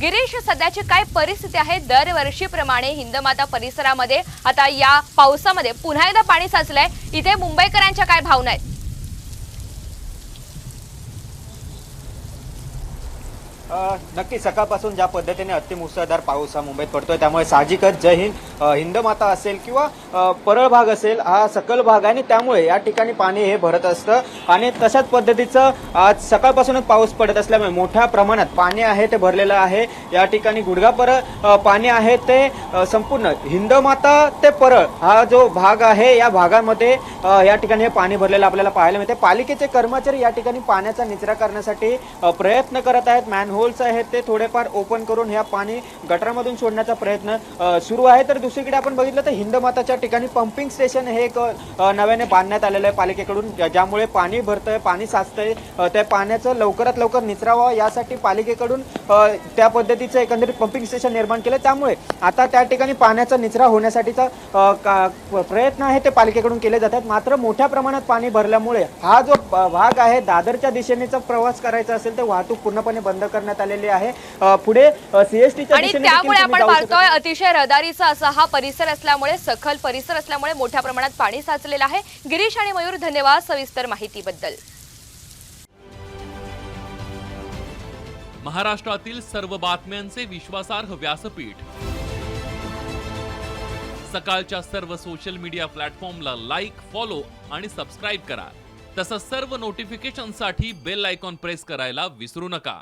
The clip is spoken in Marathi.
गिरीश सध्याची काय परिस्थिती आहे? दरवर्षीप्रमाणे हिंदमाता परिसरामध्ये आता या पावसामध्ये पुन्हा एकदा पाणी साचलंय. इथे मुंबईकरांच्या काय भावना आहेत? नक्की सकाळपासून ज्या पद्धतीने अतिमुसळधार पाऊस हा मुंबईत पडतोय त्यामुळे साहजिकच जय हिंद हिंद हिंदमाता असेल किंवा परळ भाग असेल हा सकल भाग आहे आणि त्यामुळे या ठिकाणी पाणी हे भरत असतं. आणि तशाच पद्धतीचं आज सकाळपासूनच पाऊस पडत असल्यामुळे मोठ्या प्रमाणात पाणी आहे ते भरलेलं आहे. या ठिकाणी गुडघापर परळ पाणी आहे ते संपूर्ण हिंदमाता ते परळ हा जो भाग आहे या भागामध्ये या ठिकाणी हे पाणी भरलेलं आपल्याला पाहायला मिळते पालिकेचे कर्मचारी या ठिकाणी पाण्याचा निचरा करण्यासाठी प्रयत्न करत आहेत. मॅनहोल्स आहेत ते थोडेफार ओपन करून ह्या पाणी गटारामधून सोडण्याचा प्रयत्न सुरू आहे. तर दुसरीकडे आपण बघितलं तर हिंदमाताच्या ठिकाणी पंपिंग स्टेशन हे एक नव्याने बांधण्यात आलेलं आहे पालिकेकडून. ज्यामुळे पाणी भरतंय पाणी साचतंय त्या पाण्याचं लवकरात लवकर निचरा यासाठी पालिकेकडून त्या पद्धतीचं एकंदरीत पंपिंग स्टेशन निर्माण केलं. त्यामुळे आता त्या ठिकाणी पाण्याचा निचरा होण्यासाठीचा का- प्रयत्न आहे ते पालिकेकडून केले जातात. मात्र मोठ्या प्रमाणात पाणी भरल्यामुळे हा जो भाग आहे दादरच्या दिशेनेचा प्रवास करायचा असेल तर वाहतूक पूर्णपणे बंद करण्यात आलेली आहे. पुढे सीएसटीच्या आणि त्यामुळे आपण पाहतोय अतिशय रहदारीचा असा हा परिसर असल्यामुळे सखल परिसर असल्यामुळे मोठ्या प्रमाणात पाणी साचलेलं आहे. गिरीश आणि मयूर धन्यवाद सविस्तर माहितीबद्दल. महाराष्ट्रातील सर्व बातम्यांचे विश्वासार्ह व्यासपीठ. सकाळच्या सर्व सोशल मीडिया प्लॅटफॉर्मला लाईक फॉलो आणि सबस्क्राईब करा. तसंच सर्व नोटिफिकेशनसाठी बेल आयकॉन प्रेस करायला विसरू नका.